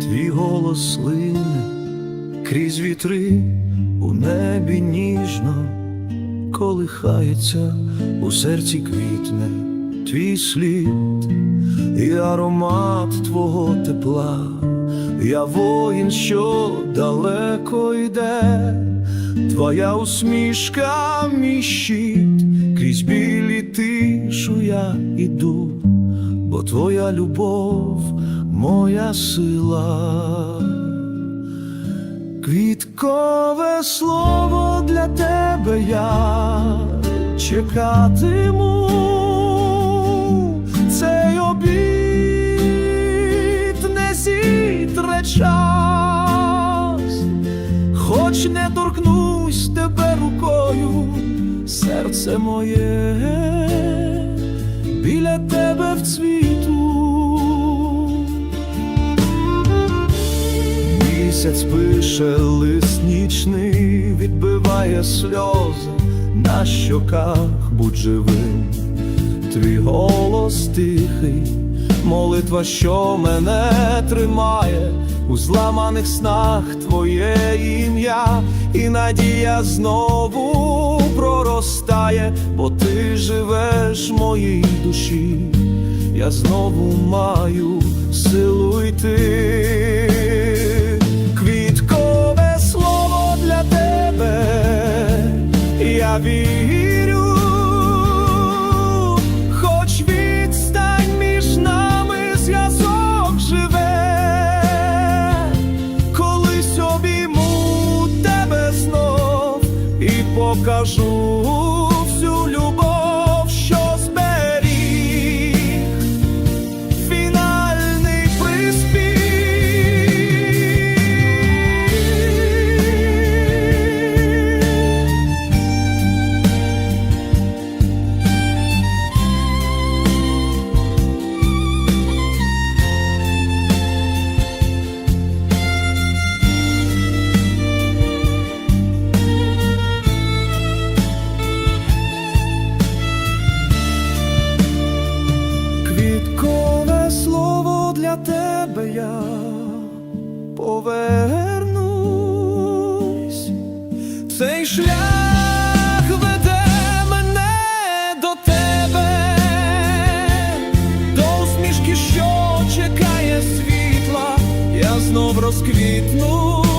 твій голос лине крізь вітри у небі ніжно колихається, у серці квітне твій слід і аромат твого тепла. Я воїн, що далеко йде, твоя усмішка мій щит, крізь білі тишу я іду, бо твоя любов моя сила. Квіткове слово для тебе я чекатиму. Цей обід не зітре час, хоч не торкнусь тебе рукою, серце моє біля тебе в цвіту. Місяць пише лист нічний, відбиває сльози на щоках, будь живим, твій голос тихий, молитва, що мене тримає, у зламаних снах. Твоє ім'я, і надія знову проростає, бо ти живеш в моїй душі, я знову маю силу йти. Вірю, хоч відстань між нами зв'язок живе, колись обійму тебе знов і покажу Квіткове слово для тебе я повернусь. Цей шлях веде мене до тебе, до усмішки, що чекає світла, я знов розквітну.